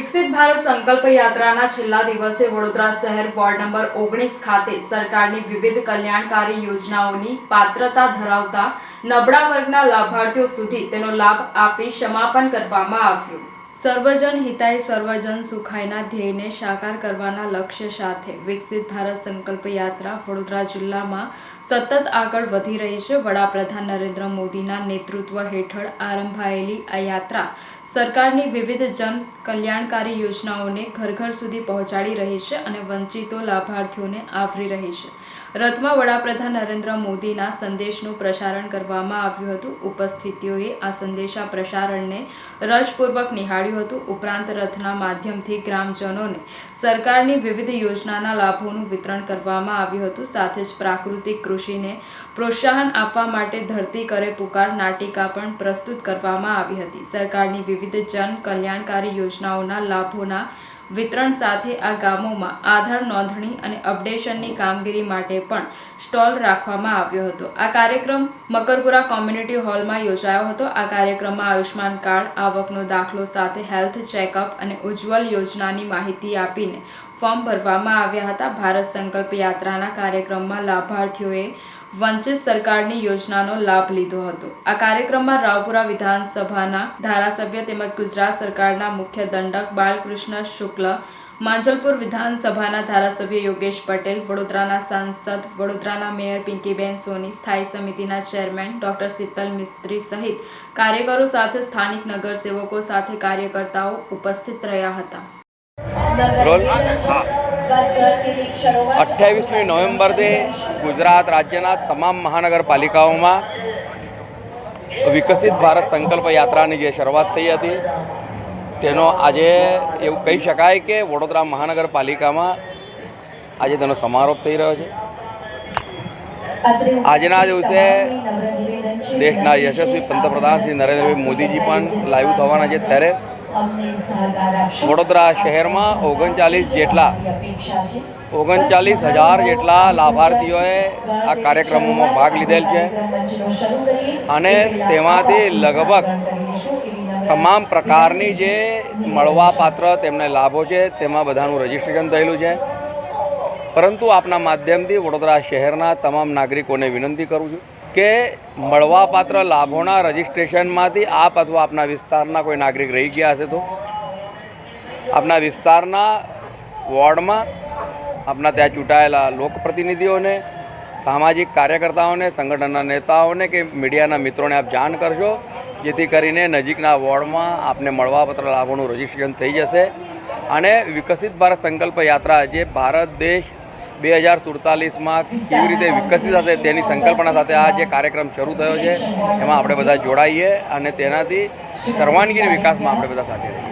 વિકસિત ભારત સંકલ્પ યાત્રાના છેલ્લા દિવસે વડોદરા શહેર વોર્ડ નંબર ઓગણીસ ખાતે સરકારની વિવિધ કલ્યાણકારી યોજનાઓની પાત્રતા ધરાવતા નબળા વર્ગના લાભાર્થીઓ સુધી તેનો લાભ આપી સમાપન કરવામાં આવ્યું. સર્વજન હિતાય સર્વજન સુખાયના ધ્યેયને સાકાર કરવાના લક્ષ્ય સાથે વિકસિત ભારત સંકલ્પ યાત્રા વડોદરા જિલ્લામાં સતત આગળ વધી રહી છે. વડાપ્રધાન નરેન્દ્ર મોદીના નેતૃત્વ હેઠળ આરંભાયેલી આ યાત્રા સરકારની વિવિધ જન કલ્યાણકારી યોજનાઓને ઘર ઘર સુધી પહોંચાડી રહી છે અને વંચિતો લાભાર્થીઓને આવરી રહી છે. રથમાં વડાપ્રધાન નરેન્દ્ર મોદીના સંદેશનું પ્રસારણ કરવામાં આવ્યું હતું. ઉપસ્થિતિઓએ આ સંદેશા પ્રસારણને રસપૂર્વક નિહાળ્યું હતું. ઉપરાંત રથના માધ્યમથી ગ્રામજનોને સરકારની વિવિધ યોજનાના લાભોનું વિતરણ કરવામાં આવ્યું હતું. સાથે જ પ્રાકૃતિક કૃષિને પ્રોત્સાહન આપવા માટે ધરતી કરે પુકાર નાટિકા પણ પ્રસ્તુત કરવામાં આવી હતી. સરકારની વિવિધ જન કલ્યાણકારી યોજનાઓના લાભોના વિતરણ સાથે આ ગામોમાં આધાર નોંધણી અને અપડેશનની કામગીરી માટે પણ સ્ટોલ રાખવામાં આવ્યો હતો. આ કાર્યક્રમ મકરપુરા કોમ્યુનિટી હોલમાં યોજાયો હતો. આ કાર્યક્રમમાં આયુષ્માન કાર્ડ, આવકનો દાખલો સાથે હેલ્થ ચેકઅપ અને ઉજ્જવલ યોજનાની માહિતી આપીને ફોર્મ ભરવામાં આવ્યા હતા. ભારત સંકલ્પ યાત્રાના કાર્યક્રમમાં લાભાર્થીઓએ વંચિત સરકારની યોજનાનો લાભ લીધો હતો. આ કાર્યક્રમમાં રાવપુરા વિધાનસભાના ધારાસભ્ય તેમજ ગુજરાત સરકારના મુખ્ય દંડક બાલકૃષ્ણ શુક્લ, માંજલપુર વિધાનસભાના ધારાસભ્ય યોગેશ પટેલ, વડોદરાના સાંસદ વડોદરાના મેયર પિંકીબેન સોની, સ્થાયી સમિતિના ચેરમેન ડોક્ટર શીતલ મિસ્ત્રી સહિત કાર્યકરો સાથે સ્થાનિક નગરસેવકો સાથે કાર્યકર્તાઓ ઉપસ્થિત રહ્યા હતા. અઠ્યાવીસમી નવેમ્બરથી ગુજરાત રાજ્યના તમામ મહાનગરપાલિકાઓમાં વિકસિત ભારત સંકલ્પ યાત્રાની જે શરૂઆત થઈ હતી, તેનો આજે એવું કહી શકાય કે વડોદરા મહાનગરપાલિકામાં આજે તેનો સમારોપ થઈ રહ્યો છે. આજના દિવસે દેશના યશસ્વી પંતપ્રધાન શ્રી નરેન્દ્રભાઈ મોદીજી પણ લાઈવ થવાના છે. ત્યારે વડોદરા શહેરમાં ઓગણચાલીસ જેટલા, ઓગણચાલીસ હજાર જેટલા લાભાર્થીઓએ આ કાર્યક્રમોમાં ભાગ લીધેલ છે. અને તેમાંથી લગભગ તમામ પ્રકારની જે મળવાપાત્ર તેમને લાભો છે, તેમાં બધાનું રજીસ્ટ્રેશન થયેલું છે. પરંતુ આપના માધ્યમથી વડોદરા શહેરના તમામ નાગરિકોને વિનંતી કરું છું કે મળવાપાત્ર લાભોના રજિસ્ટ્રેશનમાંથી આપ અથવા આપના વિસ્તારના કોઈ નાગરિક રહી ગયા હશે તો? આપના વિસ્તારના વોર્ડમાં આપના ત્યાં ચૂંટાયેલા લોકપ્રતિનિધિઓને, સામાજિક કાર્યકર્તાઓને, સંગઠનના નેતાઓને કે મીડિયાના મિત્રોને આપ જાણ કરશો જેથી કરીને નજીકના વોર્ડમાં આપને મળવાપત્ર લાભોનું રજિસ્ટ્રેશન થઈ જશે. અને વિકસિત ભારત સંકલ્પ યાત્રા જે ભારત દેશ બે હજાર સુડતાલીસમાં કેવી રીતે વિકસિત હશે તેની સંકલ્પના સાથે આ જે કાર્યક્રમ શરૂ થયો છે, એમાં આપણે બધા જોડાઈએ અને તેનાથી સર્વાંગીણ વિકાસમાં આપણે બધા સાથે રહીએ.